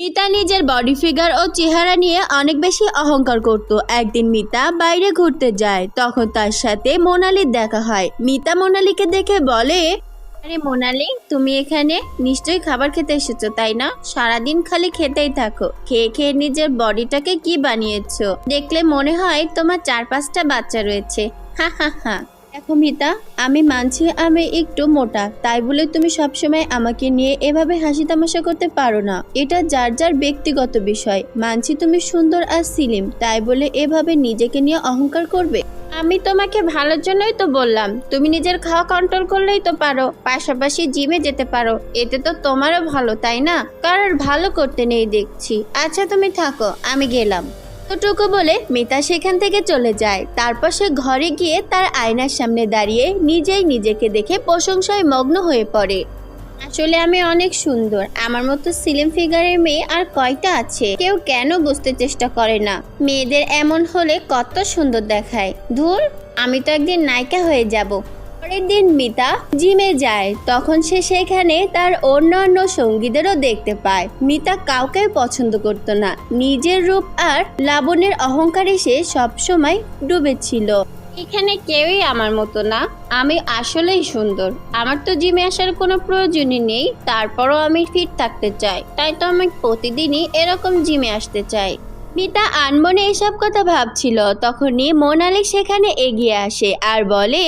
মিতা নিজের body figure ও চেহারা নিয়ে অনেক বেশি অহংকার করত। একদিন মিতা বাইরে ঘুরতে যায়, তখন তার সাথে মোনালির দেখা হয়। মিতা মোনালিকে দেখে বলে, আরে মোনালি, তুমি এখানে নিশ্চয়ই খাবার খেতে এসেছ, তাই না? সারাদিন খালি খেতেই থাকো। খেয়ে খেয়ে নিজের বডিটাকে কি বানিয়েছো? দেখলে মনে হয় তোমার চার পাঁচটা বাচ্চা রয়েছে। হা হা হা। দেখো মিতা, আমি মানছি আমি একটু মোটা, তাই বলে তুমি সবসময় আমাকে নিয়ে এভাবে হাসি তামাশা করতে পারো না। এটা যার যার ব্যক্তিগত বিষয়। মানছি তুমি সুন্দর আর সিলিম তাই বলে এভাবে নিজেকে নিয়ে অহংকার করবে? আমি তোমাকে ভালোর জন্যই তো বললাম, তুমি নিজের খাওয়া কন্ট্রোল করলেই তো পারো, পাশাপাশি জিমে যেতে পারো। এতে তো তোমারও ভালো, তাই না? কারোর ভালো করতে নেই দেখছি। আচ্ছা তুমি থাকো, আমি গেলাম। এতটুকু বলে মিতা সেখান থেকে চলে যায়। তারপর সে ঘরে গিয়ে তার আয়নার সামনে দাঁড়িয়ে নিজেই নিজেকে দেখে প্রশংসায় মগ্ন হয়ে পড়ে। আসলে আমি অনেক সুন্দর। আমার মতো সিলিম ফিগারের মেয়ে আর কয়টা আছে? কেউ কেন বুঝতে চেষ্টা করে না। মেয়েদের এমন হলে কত সুন্দর দেখায়। ধুর, আমি তো একদিন নায়িকা হয়ে যাব। পরের দিন মিতা জিমে যায়। তখন সে সেখানে তার অন্যান্য সঙ্গীদেরও দেখতে পায়। মিতা কাউকে পছন্দ করত না। নিজের রূপ আর লাবণের অহংকারে সে সবসময় ডুবেছিল এখানে কেউই আমার মতো না। আমি আসলেই সুন্দর। আমার তো জিমে আসার কোনো প্রয়োজনই নেই। তারপরও আমি ফিট থাকতে চাই। তাই তো আমি প্রতিদিনই এরকম জিমে আসতে চাই। মিতা আনমনে এসব কথা ভাবছিল। তখনই মোনালি সেখানে এগিয়ে আসে আর বলে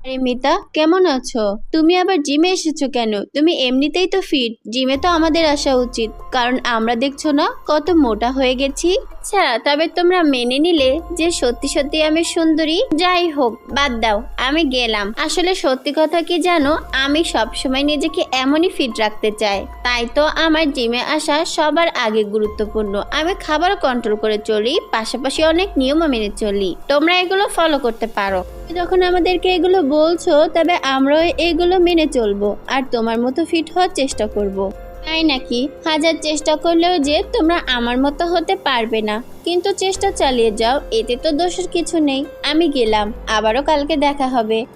আরে মিতা কেমন আছো? তুমি আবার জিমে এসেছ কেন? তুমি এমনিতেই তো ফিট জিমে তো আমাদের আসা উচিত। কারণ আমরা দেখছ না কত মোটা হয়ে গেছি। আচ্ছা তবে তোমরা মেনে নিলে যে সত্যি সত্যি আমি সুন্দরী। যাই হোক, বাদ দাও, আমি গেলাম। আসলে সত্যি কথা কি জানো? আমি সবসময় নিজেকে এমনই ফিট রাখতে চাই। তাই তো আমার জিমে আসা সবার আগে গুরুত্বপূর্ণ। আমি খাবার কন্ট্রোল করে চলি, পাশাপাশি অনেক নিয়মও মেনে চলি। তোমরা এগুলো ফলো করতে পারো। যখন আমাদেরকে এগুলো বলছো, তবে আমরাও এগুলো মেনে চলবো আর তোমার মতো ফিট হওয়ার চেষ্টা করব। তাই নাকি? হাজার চেষ্টা করলেও যে তোমরা আমার মতো হতে পারবে না। কিন্তু চেষ্টা চালিয়ে যাও, এতে তো দোষের কিছু নেই। আমি গেলাম, আবারও কালকে দেখা হবে।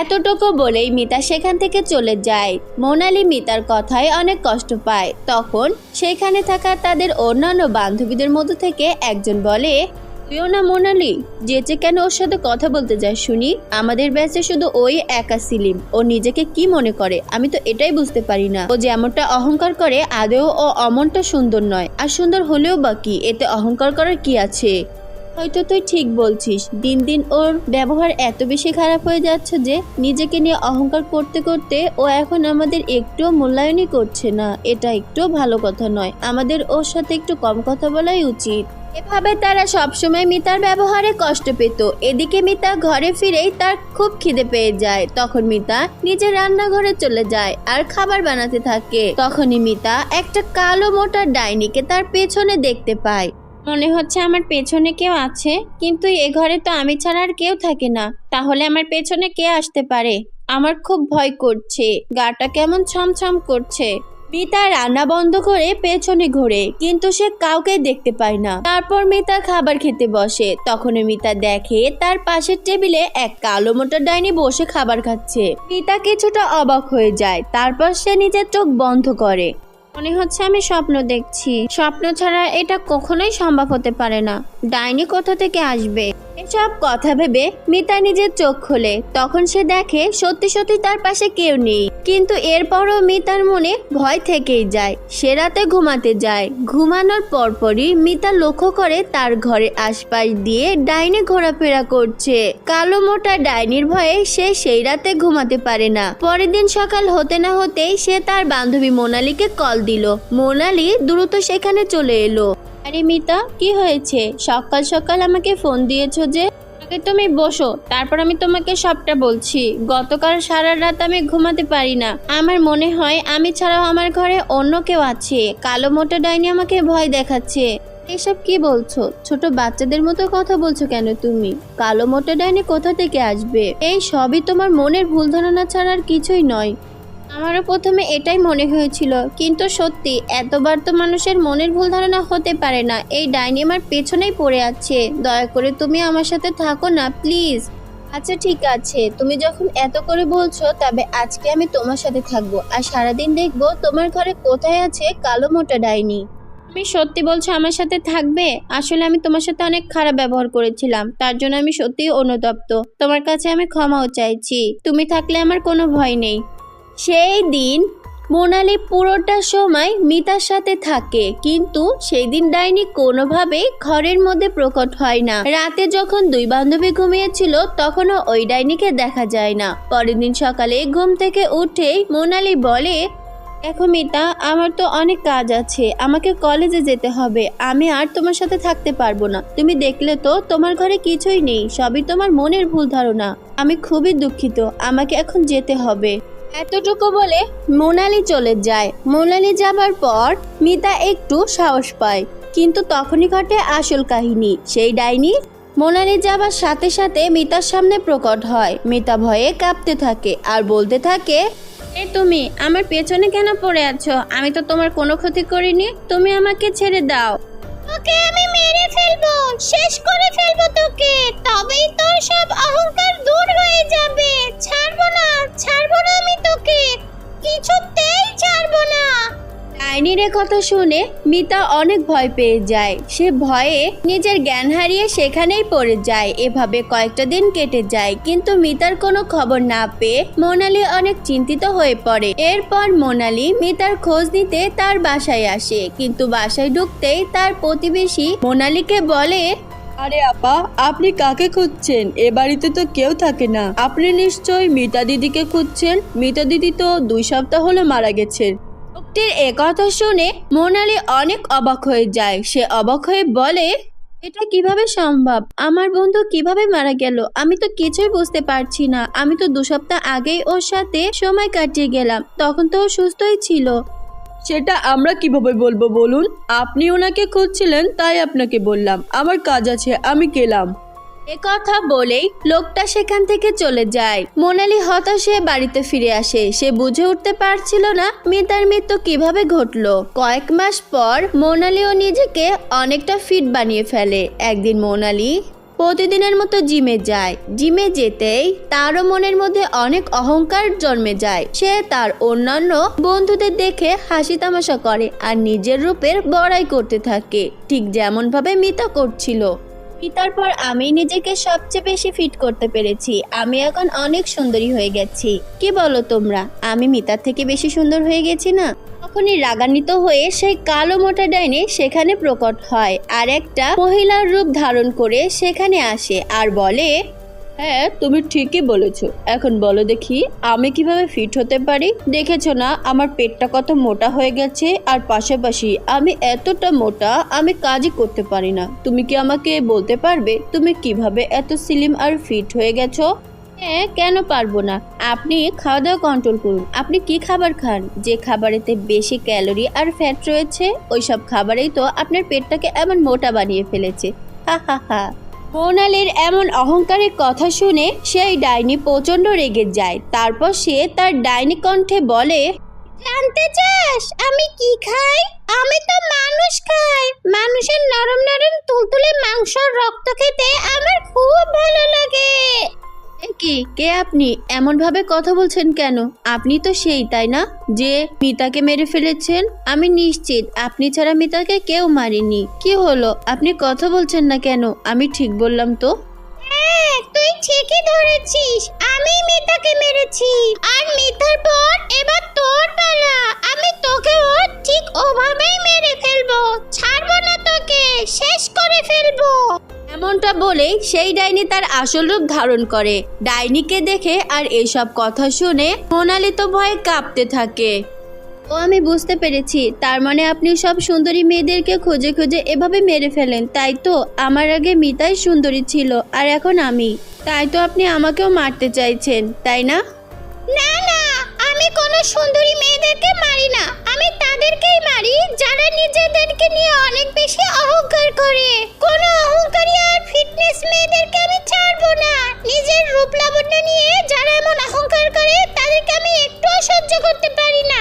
এতটুকু বলেই মিতা সেখান থেকে চলে যায়। মোনালি মিতার কথায় অনেক কষ্ট পায়। তখন সেখানে থাকা তাদের অন্যান্য বান্ধবীদের মধ্য থেকে একজন বলে তুইও না, মোনালি। যেচে কেন ওর সাথে কথা বলতে যায় শুনি? আমাদের ব্যাচে শুধু ওই একা সিলিম। ও নিজেকে কি মনে করে? আমি তো এটাই বুঝতে পারি না। ও যেমনটা অহংকার করে আদেও ও অমনটা সুন্দর নয়। আর সুন্দর হলেও বা কি? এতে অহংকার করার কি আছে? হয়তো তুই ঠিক বলছিস। দিন দিন ওর ব্যবহার এত বেশি খারাপ হয়ে যাচ্ছে যে, নিজেকে নিয়ে অহংকার করতে করতে ও এখন আমাদের একটু মূল্যায়নই করছে না। এটা একটু ভালো কথা নয়। আমাদের ওর সাথে একটু কম কথা বলাই উচিত। এভাবে তারা সবসময় মিতার ব্যবহারে কষ্ট পেত। এদিকে মিতা ঘরে ফিরেই তার খুব খিদে পেয়ে যায়। তখন মিতা নিজের রান্নাঘরে চলে যায় আর খাবার বানাতে থাকে। তখনই মিতা একটা কালো মোটা ডাইনিকে তার পেছনে দেখতে পায়। মনে হচ্ছে আমার পেছনে কেউ আছে, কিন্তু এ ঘরে তো আমি ছাড়া আর কেউ থাকে না। তাহলে আমার পেছনে কে আসতে পারে? আমার খুব ভয় করছে। গাটা কেমন ছমছম করছে। মিতা রান্না বন্ধ করে পেছনে ঘোরে, কিন্তু সে কাউকে দেখতে পায় না। তারপর মিতা খাবার খেতে বসে। তখন মিতা দেখে তার পাশের টেবিলে এক কালো মোটা ডাইনি বসে খাবার খাচ্ছে। মিতা কিছুটা অবাক হয়ে যায়, তারপর সে নিজের চোখ বন্ধ করে। মনে হচ্ছে আমি স্বপ্ন দেখছি। স্বপ্ন ছাড়া এটা কখনোই সম্ভব হতে পারে না। ডাইনি কোথা থেকে আসবে? এসব কথা ভেবে মিতা নিজের চোখ খোলে। তখন সে দেখে সত্যি সত্যি তার পাশে কেউ নেই। কিন্তু এরপরও মিতার মনে ভয় থেকেই যায়। সে রাতে ঘুমাতে যায়। ঘুমানোর পরপরই মিতা লক্ষ্য করে তার ঘরের আশপাশ দিয়ে ডাইনি ঘোরাফেরা করছে। কালো মোটা ডাইনির ভয়ে সে সেই রাতে ঘুমাতে পারে না। পরের দিন সকাল হতে না হতেই সে তার বান্ধবী মোনালিকে কল দিল। মোনালি দ্রুত সেখানে চলে এলো। আরে মিতা, কি হয়েছে? সকাল সকাল আমাকে ফোন দিয়েছ যে, আগে তুমি বসো, তারপর আমি তোমাকে সবটা বলছি। গতকাল সারা রাত আমি ঘুমাতে পারি না। আমার মনে হয় আমি ছাড়াও আমার ঘরে অন্য কেউ আছে। কালো মোটা ডাইনি আমাকে ভয় দেখাচ্ছে। এসব কি বলছো? ছোট বাচ্চাদের মতো কথা বলছো কেন তুমি? কালো মোটা ডাইনি কোথা থেকে আসবে? এই সবই তোমার মনের ভুল ধারণা ছাড়া আর কিছুই নয়। আমারও প্রথমে এটাই মনে হয়েছিল, কিন্তু সত্যি এতবার তো মানুষের মনের ভুল ধারণা হতে পারে না, এই ডাইনি আমার পেছনেই পড়ে আছে, দয়া করে তুমি আমার সাথে থাকো না, প্লিজ। আচ্ছা ঠিক আছে, তুমি যখন এত করে বলছো তবে আজকে আমি তোমার সাথে থাকব, আর সারাদিন দেখব তোমার ঘরে কোথায় আছে কালো মোটা ডাইনি। তুমি সত্যি বলছো আমার সাথে থাকবে? আসলে আমি তোমার সাথে অনেক খারাপ ব্যবহার করেছিলাম, তার জন্য আমি সত্যিই অনুতপ্ত। তোমার কাছে আমি ক্ষমাও চাইছি, তুমি থাকলে আমার কোনো ভয় নেই। সেই দিন মোনালি পুরোটা সময় মিতার সাথে থাকে। কিন্তু সেই দিন ডাইনি কোনোভাবেই ঘরের মধ্যে প্রকট হয় না। রাতে যখন দুই বান্ধবী ঘুমিয়েছিল, তখনও ওই ডাইনিকে দেখা যায় না। পরের দিন সকালে ঘুম থেকে উঠেই মোনালি বলে, দেখো মিতা, আমার তো অনেক কাজ আছে। আমাকে কলেজে যেতে হবে। আমি আর তোমার সাথে থাকতে পারব না। তুমি দেখলে তো, তোমার ঘরে কিছুই নেই। সবই তোমার মনের ভুল ধারণা। আমি খুবই দুঃখিত। আমাকে এখন যেতে হবে। এতটুকু বলে মোনালি চলে যায়। মোনালি যাবার পর মিতা একটু সাহস পায়, কিন্তু তখনই ঘটে আসল কাহিনী। সেই ডাইনি মোনালি যাবার সাথে সাথে মিতার সামনে প্রকট হয়। মিতা ভয়ে কাঁপতে থাকে আর বলতে থাকে, এ তুমি, আমার পেছনে কেন পড়ে আছো? আমি তো তোমার কোনো ক্ষতি করিনি। তুমি আমাকে ছেড়ে দাও। তোকে আমি মেরে ফেলব, শেষ করে ফেলব তোকে। তবেই তোর সব অহংকার কথা শুনে মিতা অনেক ভয় পেয়ে যায়। সে ভয়ে নিজের জ্ঞান হারিয়ে সেখানেই পড়ে যায়। এভাবে কয়েকটা দিন কেটে যায়। কিন্তু মিতার কোনো খবর না পেয়ে মোনালি অনেক চিন্তিত হয়ে পড়ে। এরপর মোনালি মিতার খোঁজ নিতে তার বাসায় আসে। কিন্তু বাসায় ঢুকতেই তার প্রতিবেশী মোনালিকে বলে, আরে আপা, আপনি কাকে খুঁজছেন? এ বাড়িতে তো কেউ থাকে না। আপনি নিশ্চয়ই মিতা দিদিকে খুঁজছেন? মিতা দিদি তো দুই সপ্তাহ হলো মারা গেছেন। লোকটির এ কথা শুনে মোনালি অনেক অবাক হয়ে যায়। সে অবাক হয়ে বলে, এটা কীভাবে সম্ভব? আমার বন্ধু কীভাবে মারা গেল? আমি তো কিছুই বুঝতে পারছি না। আমি তো দু সপ্তাহ আগেই ওর সাথে সময় কাটিয়ে গেলাম। তখন তো ও সুস্থই ছিল। সেটা আমরা কীভাবে বলব বলুন? আপনি ওনাকে খুঁজছিলেন, তাই আপনাকে বললাম। আমার কাজ আছে, আমি গেলাম। কথা বলেই লোকটা সেখান থেকে চলে যায়। মোনালি হতাশ বাড়িতে ফিরে আসে। সে বুঝে উঠতে পারছিল না মিতার মৃত্যু কীভাবে ঘটলো। কয়েক মাস পর মোনালিও নিজেকে অনেকটা ফিট বানিয়ে ফেলে। একদিন মোনালি প্রতিদিনের মতো জিমে যায়। জিমে যেতেই তারও মনের মধ্যে অনেক অহংকার জন্মে যায়। সে তার অন্যান্য বন্ধুদের দেখে হাসি তামাশা করে আর নিজের রূপের বড়াই করতে থাকে। ঠিক যেমন ভাবে মিতা করছিল। পিতার পর আমি নিজেকে সবচেয়ে বেশি ফিট করতে পেরেছি। আমি এখন অনেক সুন্দরী হয়ে গেছি। কি বলো তোমরা? আমি মিতার থেকে বেশি সুন্দর হয়ে গেছি না? তখনই রাগান্বিত হয়ে সেই কালো মোটা ডাইনে সেখানে প্রকট হয়। আর একটা মহিলার রূপ ধারণ করে সেখানে আসে আর বলে হ্যাঁ তুমি ঠিকই বলেছ। এখন বলো দেখি, আমি কীভাবে ফিট হতে পারি? দেখেছ না, আমার পেটটা কত মোটা হয়ে গেছে, আর পাশাপাশি আমি এতটা মোটা, আমি কাজই করতে পারি না। তুমি কি আমাকে বলতে পারবে, তুমি কীভাবে এত স্লিম আর ফিট হয়ে গেছো? হ্যাঁ কেন পারব না? আপনি খাওয়া দাওয়া কন্ট্রোল করুন। আপনি কি খাবার খান? যে খাবারেতে বেশি ক্যালোরি আর ফ্যাট রয়েছে, ওইসব খাবারেই তো আপনার পেটটাকে এমন মোটা বানিয়ে ফেলেছে। হা হা হা। মোনালির এমন অহংকারের কথা শুনে সেই ডাইনি প্রচণ্ড রেগে যায়। তারপর সে তার ডাইনি কণ্ঠে বলে, জানতে চাস, আমি কি খাই? আমি তো মানুষ খাই। মানুষের নরম নরম তুলতুলে মাংস রক্ত খেতে আমার খুব ভালো লাগে। কি? কে আপনি? এমন ভাবে কথা বলছেন কেন? আপনি তো সেই, তাই না? যে মিতাকে মেরে ফেলেছেন, আমি নিশ্চিত আপনি ছাড়া মিতাকে কেউ মারেনি। কি হলো? আপনি কথা বলছেন না কেন? আমি ঠিক বললাম তো। হ্যাঁ তুই ঠিকই ধরেছিস। আমি মিতাকে মেরেছি। আর মিতার পর এবার তোর পালা আমি তোকেও ঠিক ওভাবেই মেরে ফেলব। এমনটা বলেই সেই ডাইনি তার আসল রূপ ধারণ করে। ডাইনিকে দেখে আর এসব কথা শুনে মোনালি তো ভয়ে কাঁপতে থাকে। ও, আমি বুঝতে পেরেছি। তার মানে আপনি সব সুন্দরী মেয়েদেরকে খুঁজে খুঁজে এভাবে মেরে ফেলেন, তাই তো? আমার আগে মিতাই সুন্দরী ছিল, আর এখন আমি। তাই তো আপনি আমাকেও মারতে চাইছেন, তাই না? না না আমি কোনো সুন্দরী মেয়েদেরকে মারি না। আমি তাদেরকেই মারি যারা নিজেদেরকে নিয়ে অনেক বেশি অহংকার করে। কোনো অহংকারী আর ফিটনেস মেয়েদেরকে আমি ছাড়বো না। নিজের রূপ লাবণ্য নিয়ে যারা এমন অহংকার করে, তাদেরকে আমি একটুও সহ্য করতে পারি না।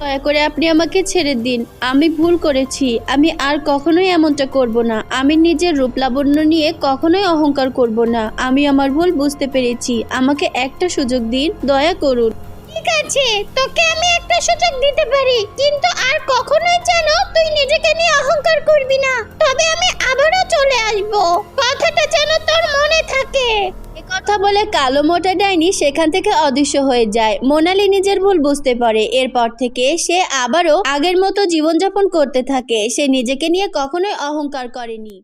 দয়া করে আপনি আমাকে ছেড়ে দিন। আমি ভুল করেছি। আমি আর কখনোই এমনটা করব না। আমি নিজের রূপ লাবণ্য নিয়ে কখনোই অহংকার করব না। আমি আমার ভুল বুঝতে পেরেছি। আমাকে একটা সুযোগ দিন। দয়া করুন। ঠিক আছে তোকে আমি একটা সুযোগ দিতে পারি। কিন্তু আর কখনোই যেন তুই নিজেকে নিয়ে অহংকার করবি না। তবে আমি আবারও চলে আসব। কথাটা যেন তোর মনে থাকে। কথা বলে কালো মোটা ডাইনি সেখান থেকে অদৃশ্য হয়ে যায়। মোনালি নিজের ভুল বুঝতে পারে। এরপর থেকে সে আবারও আগের মতো জীবনযাপন করতে থাকে। সে নিজেকে নিয়ে কখনোই অহংকার করেনি।